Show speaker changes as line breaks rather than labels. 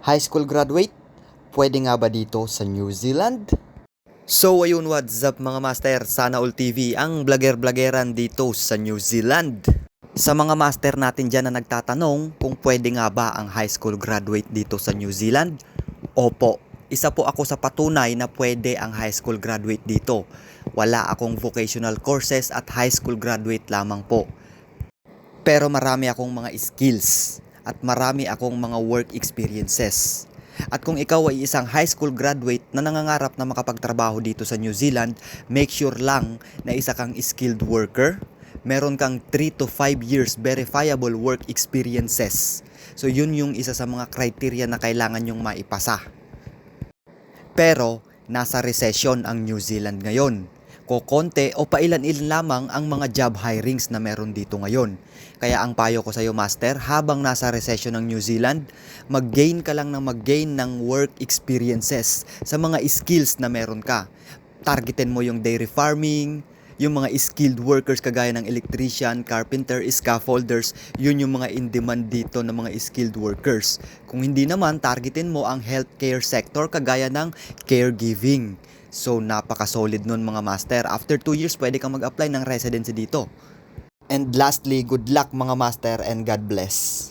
High school graduate? Pwede nga ba dito sa New Zealand? So ayun, what's up mga master? Sana All TV, ang vlogger-vloggeran dito sa New Zealand. Sa mga master natin dyan na nagtatanong kung pwede nga ba ang high school graduate dito sa New Zealand? Opo, isa po ako sa patunay na pwede ang high school graduate dito. Wala akong vocational courses at high school graduate lamang po. Pero marami akong mga skills at marami akong mga work experiences. At kung ikaw ay isang high school graduate na nangangarap na makapagtrabaho dito sa New Zealand, make sure lang na isa kang skilled worker. Meron kang 3 to 5 years verifiable work experiences. So yun yung isa sa mga criteria na kailangan yung maipasa. Pero nasa recession ang New Zealand ngayon. Kokonte o pailan-ilan lamang ang mga job hirings na meron dito ngayon. Kaya ang payo ko sa iyo master, habang nasa recession ng New Zealand, mag-gain ka lang ng mag-gain ng work experiences sa mga skills na meron ka. Targetin mo yung dairy farming, yung mga skilled workers kagaya ng electrician, carpenter, scaffolders, yun yung mga in demand dito ng mga skilled workers. Kung hindi naman, targetin mo ang healthcare sector kagaya ng caregiving. So, napaka-solid nun mga master. After 2 years, pwede kang mag-apply ng residency dito. And lastly, good luck mga master and God bless.